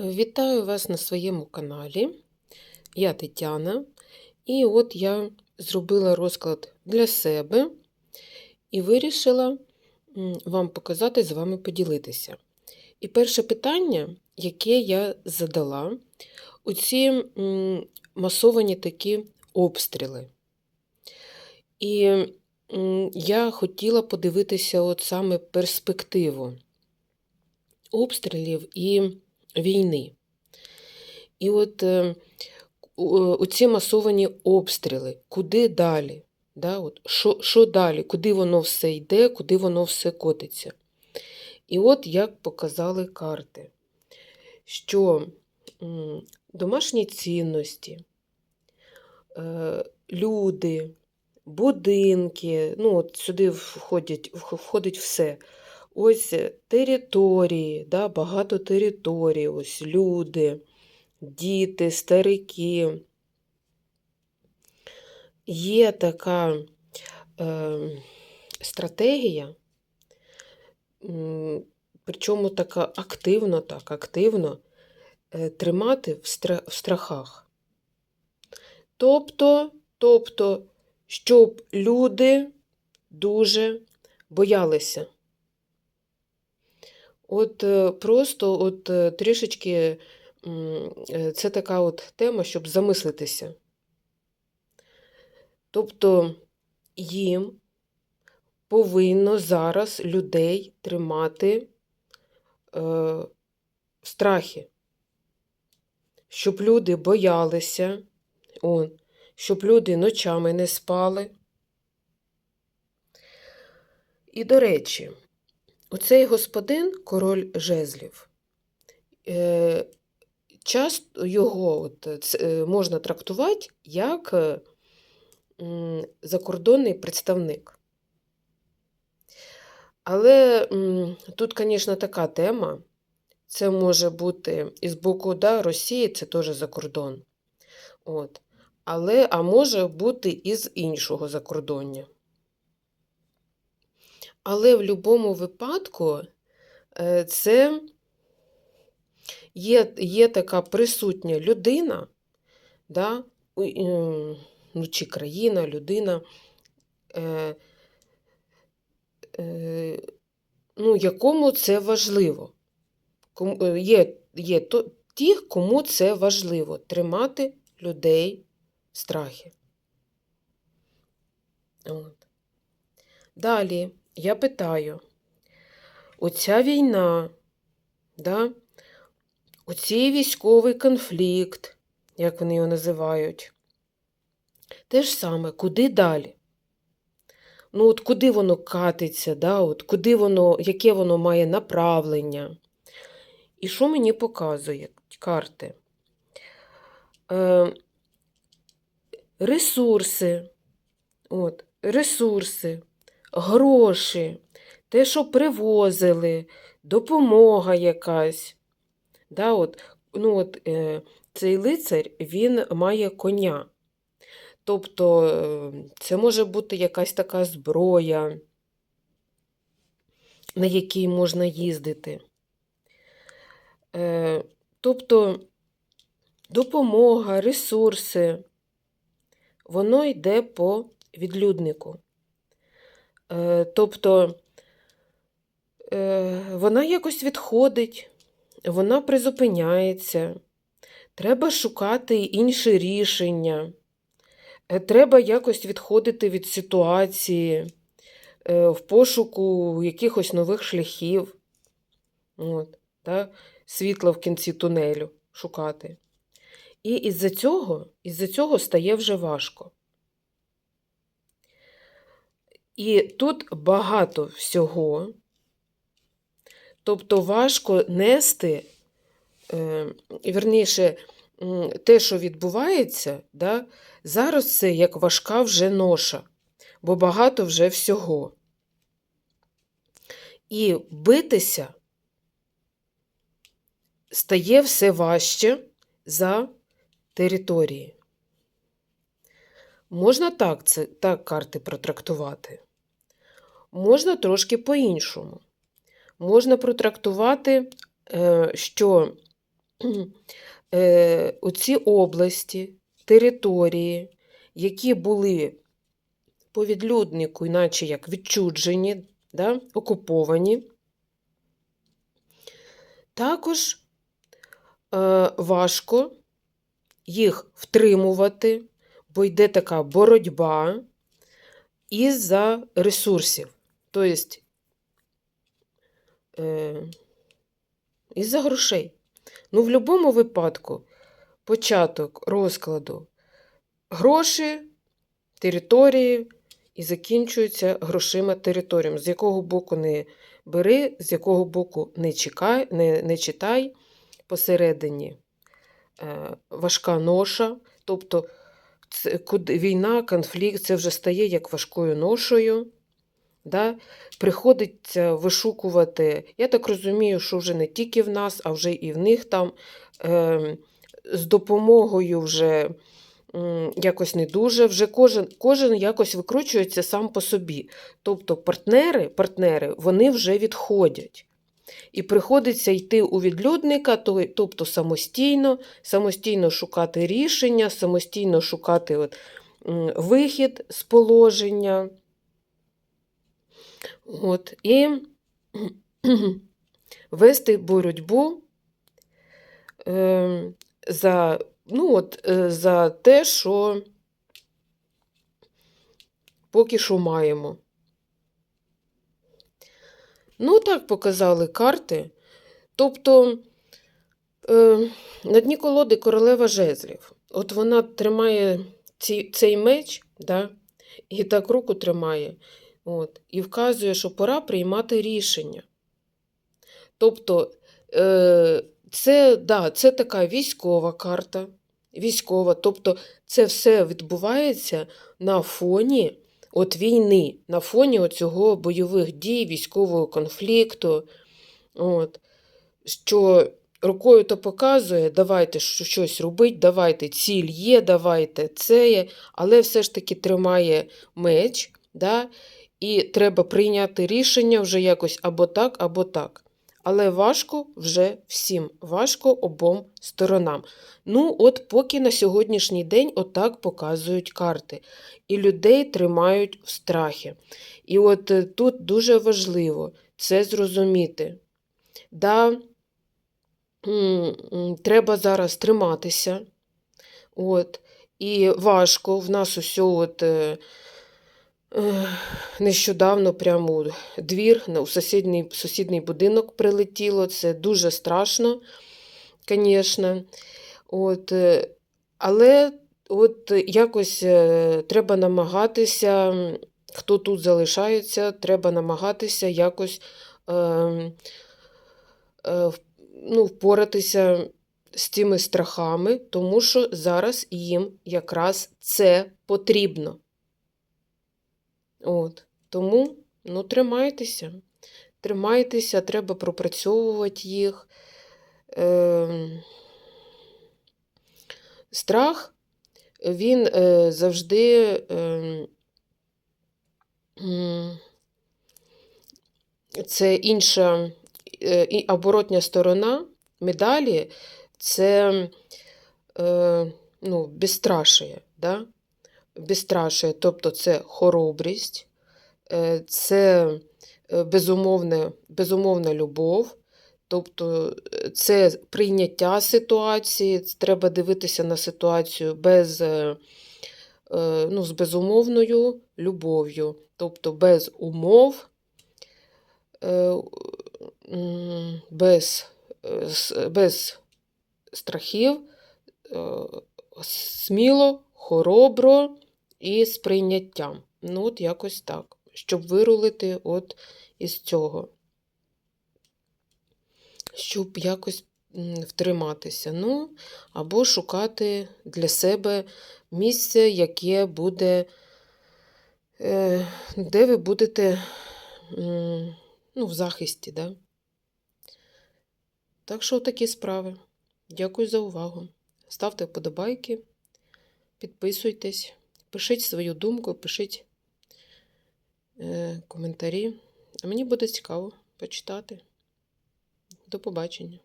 Вітаю вас на своєму каналі. Я Тетяна, і от я зробила розклад для себе і вирішила вам показати, з вами поділитися. І перше питання, яке я задала, оці м, масовані такі обстріли. І я хотіла подивитися от саме перспективу обстрілів і війни. І от е, оці масовані обстріли, куди далі? Да? От, що, що далі? Куди воно все йде, куди воно все котиться? І от як показали карти, що домашні цінності, е, люди, будинки, ну от сюди входять, входить все. Ось е, території, да, багато територій, ось люди, діти, старики. Є така е, стратегія, причому така активно, так, активно е, тримати в, стра- в страхах. Тобто, тобто, щоб люди дуже боялися. От е, просто от е, трішечки е, це така от тема, щоб замислитися. Тобто їм повинно зараз людей тримати е, в страхі, щоб люди боялися, он, щоб люди ночами не спали. І, до речі, Оцей господин, король жезлів, е, часто його от, е, можна трактувати як е, закордонний представник. Але тут, звісно, така тема. Це може бути і з боку да, Росії, це теж за кордон. От. Але, а може бути і з іншого закордоння. Але в будь-якому випадку е, це є, є така присутня людина, да, ну, чи країна, людина, е, е, ну, якому це важливо. Е, є є то, ті, кому це важливо тримати людей в страхі. От. Далі я питаю, оця війна, да, оцей військовий конфлікт, як вони його називають, те ж саме, куди далі? Ну, от куди воно катиться, да, от куди воно, яке воно має направлення? І що мені показує карти? Е, ресурси, от, ресурси, гроші, те, що привозили, допомога якась. Да, от, ну, от, е, цей лицар він має коня. Тобто е, це може бути якась така зброя, на якій можна їздити. Е, тобто допомога, ресурси, воно йде по відлюднику. Е, тобто е, вона якось відходить, вона призупиняється, треба шукати інші рішення, е, треба якось відходити від ситуації в пошуку якихось нових шляхів. От, та, світла в кінці тунелю шукати. І із-за цього, із-за цього стає вже важко. І тут багато всього. Тобто важко нести, е, вірніше, м, те, що відбувається, да, зараз це як важка вже ноша, бо багато вже всього. І битися стає все важче за території. Можна так, це, так карти протрактувати. Можна трошки по-іншому. Можна протрактувати, е, що е, оці області, території, які були по відлюднику, іначе як відчуджені, да, окуповані, також е, важко їх втримувати, бо йде така боротьба із-за ресурсів. Тобто, е, із-за грошей. Ну, в будь-якому випадку, початок розкладу гроші, території і закінчується грошима територіям. З якого боку не бери, з якого боку не, чекай, не, не читай, посередині е, важка ноша. Тобто це, куди, війна, конфлікт це вже стає як важкою ношою. Да? Приходиться вишукувати, я так розумію, що вже не тільки в нас, а вже і в них там е, з допомогою вже м, якось не дуже, вже кожен, кожен якось викручується сам по собі. Тобто партнери, партнери вони вже відходять. І приходиться йти у відлюдника, тобто самостійно, самостійно шукати рішення, самостійно шукати от, вихід з положення. От, і вести боротьбу е, за, ну, от, е, за те, що поки що маємо. Ну, так показали карти. Тобто е, на дні колоди королева жезлів. От вона тримає ці, цей меч, да, і так руку тримає, от, і вказує, що пора приймати рішення. Тобто, е, це, да, це така військова карта. Військова, тобто це все відбувається на фоні от війни, на фоні цього бойових дій, військового конфлікту. От, що рукою то показує, давайте щось робити, давайте ціль є, давайте це є, але все ж таки тримає меч, да, і треба прийняти рішення вже якось або так, або так. Але важко вже всім, важко обом сторонам. Ну, от поки на сьогоднішній день отак показують карти. І людей тримають в страхі. І от е, тут дуже важливо це зрозуміти. Да, треба зараз триматися. От, і важко. В нас усе от, е, нещодавно прямо у двір, у сусідній, сусідній будинок прилетіло. Це дуже страшно, звісно. От, е, але от якось е, треба намагатися, хто тут залишається, треба намагатися якось е, е, ну, впоратися з цими страхами, тому що зараз їм якраз це потрібно. От. Тому ну, тримайтеся. Тримайтеся, треба пропрацьовувати їх. Ем, Страх, він е, завжди м, це інша е, і оборотня сторона медалі це е, ну, безстрашие, да? Безстрашие, тобто це хоробрість, е, це е, безумовне, безумовна любов, тобто е, це прийняття ситуації, треба дивитися на ситуацію без, ну, з безумовною любов'ю, тобто без умов, без, без страхів, сміло, хоробро і з прийняттям. Ну, от якось так, щоб вирулити от із цього. Щоб якось втриматися. Ну, або шукати для себе місце, яке буде, е, де ви будете ну, в захисті. Да? Так що такі справи. Дякую за увагу. Ставте вподобайки, підписуйтесь, пишіть свою думку, пишіть е, коментарі. А мені буде цікаво почитати. До побачення.